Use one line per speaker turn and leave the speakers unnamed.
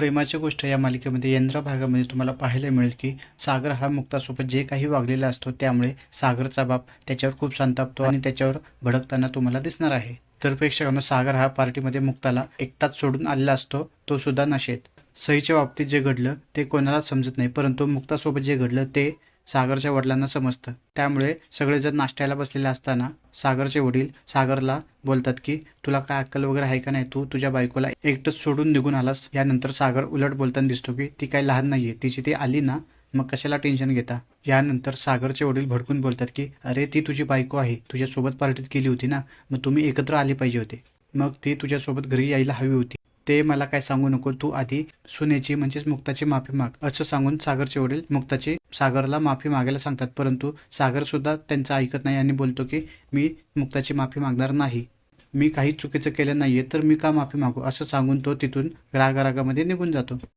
प्रेमाची गोष्ट या मालिकेमध्ये यंत्रा भागामध्ये तुम्हाला पाहायला मिळेल की सागर हा मुक्तासोबत जे काही वागलेला असतो त्यामुळे सागरचा बाप त्याच्यावर खूप संतापतो आणि त्याच्यावर भडकताना तुम्हाला दिसणार आहे. तर प्रेक्षकांना सागर हा पार्टीमध्ये मुक्ताला एकटाच सोडून आलेला असतो तो सुद्धा नशेत. सईच्या बाबतीत जे घडलं ते कोणालाच समजत नाही परंतु मुक्तासोबत जे घडलं ते सागरच्या वडिलांना समजतं. त्यामुळे सगळेजण नाश्त्याला बसलेले असताना सागरचे वडील सागरला बोलतात की तुला काय अक्कल वगैरे आहे का नाही? तू तुझ्या बायकोला एकटंच सोडून निघून आलास. यानंतर सागर उलट बोलताना दिसतो की ती काही लहान नाहीये. तिची ती आली ना मग कशाला टेन्शन घेता? यानंतर सागरचे वडील भडकून बोलतात की अरे ती तुझी बायको आहे. तुझ्यासोबत पार्टीत गेली होती ना मग तुम्ही एकत्र आले पाहिजे होते. मग ती तुझ्यासोबत घरी यायला हवी होती. ते मला काय सांगू नको तू आधी सुनेची म्हणजेच मुक्ताची माफी माग. असं सांगून सागरचे वडील मुक्ताची सागरला माफी मागायला सांगतात. परंतु सागर सुद्धा त्यांचं ऐकत नाही आणि बोलतो की मी मुक्ताची माफी मागणार नाही. मी काही चुकीचं केलं नाहीये तर मी का माफी मागू? असं सांगून तो तिथून रागारागामध्ये निघून जातो.